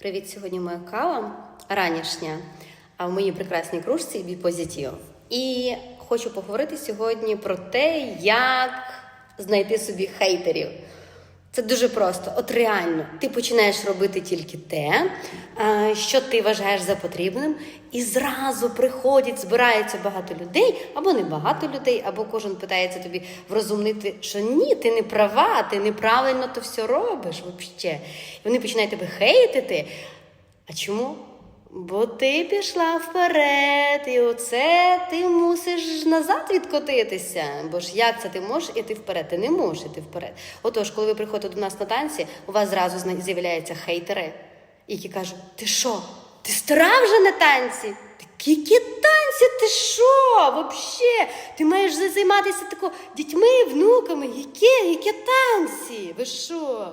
Привіт, сьогодні моя кава ранішня, а в моїй прекрасній кружці біпозитів. І хочу поговорити сьогодні про те, як знайти собі хейтерів. Це дуже просто. От реально, ти починаєш робити тільки те, е, що ти вважаєш за потрібним, і зразу приходять, збирається багато людей, або не багато людей, або кожен питається тобі врозумнити, що ні, ти не права, ти неправильно то все робиш взагалі. І вони починають тебе хейтити. А чому? Бо ти пішла вперед, і оце ти мусиш назад відкотитися. Бо ж як це ти можеш іти вперед? Ти не можеш іти вперед. Отож, коли ви приходите до нас на танці, у вас зразу з'являються хейтери, які кажуть: ти що? Ти стара вже на танці? Які танці, ти що? Вообще? Ти маєш за- займатися тако дітьми, внуками. Які, які танці? Ви що?